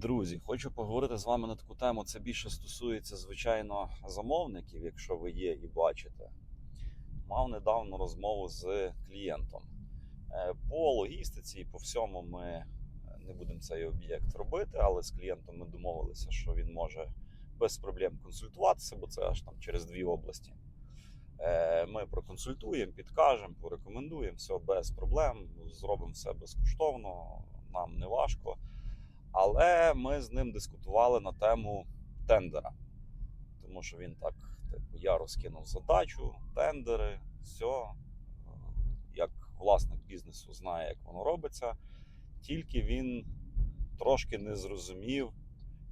Друзі, хочу поговорити з вами на таку тему. Це більше стосується, звичайно, замовників, якщо ви є і бачите. Мав недавно розмову з клієнтом. Е, По логістиці і по всьому ми е, не будемо цей об'єкт робити, але з клієнтом ми домовилися, що він може без проблем консультуватися, бо це аж там через дві області. Е, Ми проконсультуємо, підкажемо, порекомендуємо, все без проблем, зробимо все безкоштовно, нам не важко. Але ми з ним дискутували на тему тендера. Тому що він так, типу, я розкинув задачу, тендери, все. Як власник бізнесу знає, як воно робиться. Тільки він трошки не зрозумів,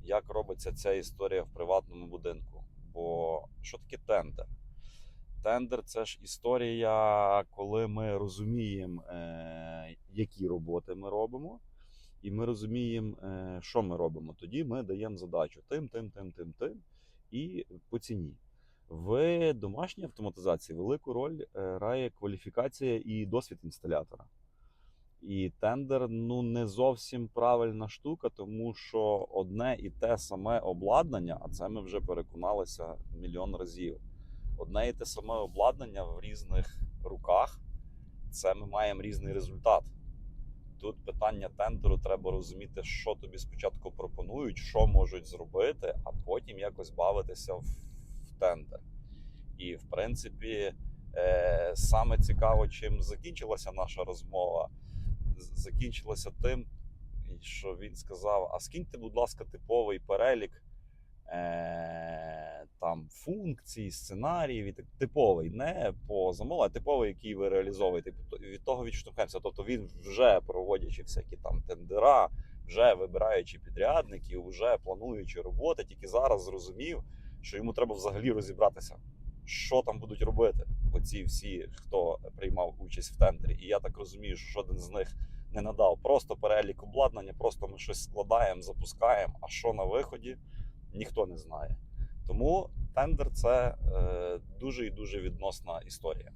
як робиться ця історія в приватному будинку. Бо що таке тендер? Тендер це ж історія, коли ми розуміємо, е, які роботи ми робимо. І ми розуміємо, е, що ми робимо. Тоді ми даємо задачу тим, тим, тим, тим, тим і по ціні. В домашній автоматизації велику роль е, грає кваліфікація і досвід інсталятора. І тендер ну не зовсім правильна штука, тому що одне і те саме обладнання, а це ми вже переконалися мільйон разів. Одне і те саме обладнання в різних руках, це ми маємо різний результат. Тут питання тендеру треба розуміти, що тобі спочатку пропонують, що можуть зробити, а потім якось бавитися в, тендер. І в принципі, е, саме цікаво, чим закінчилася наша розмова. Закінчилася тим, що він сказав: а скиньте, будь ласка, типовий перелік е, там функцій, сценаріїв, так типовий, не по замовленню, а типовий, який ви реалізовуєте. Від того відштовхнемося. Тобто він вже проводячи всякі там тендера, вже вибираючи підрядників, вже плануючи роботи, тільки зараз зрозумів, що йому треба взагалі розібратися, що там будуть робити. Оці всі, хто приймав участь в тендері. І я так розумію, що жоден з них не надав просто перелік обладнання, просто ми щось складаємо, запускаємо. А що на виході, ніхто не знає. Тому тендер це е, дуже і дуже відносна історія.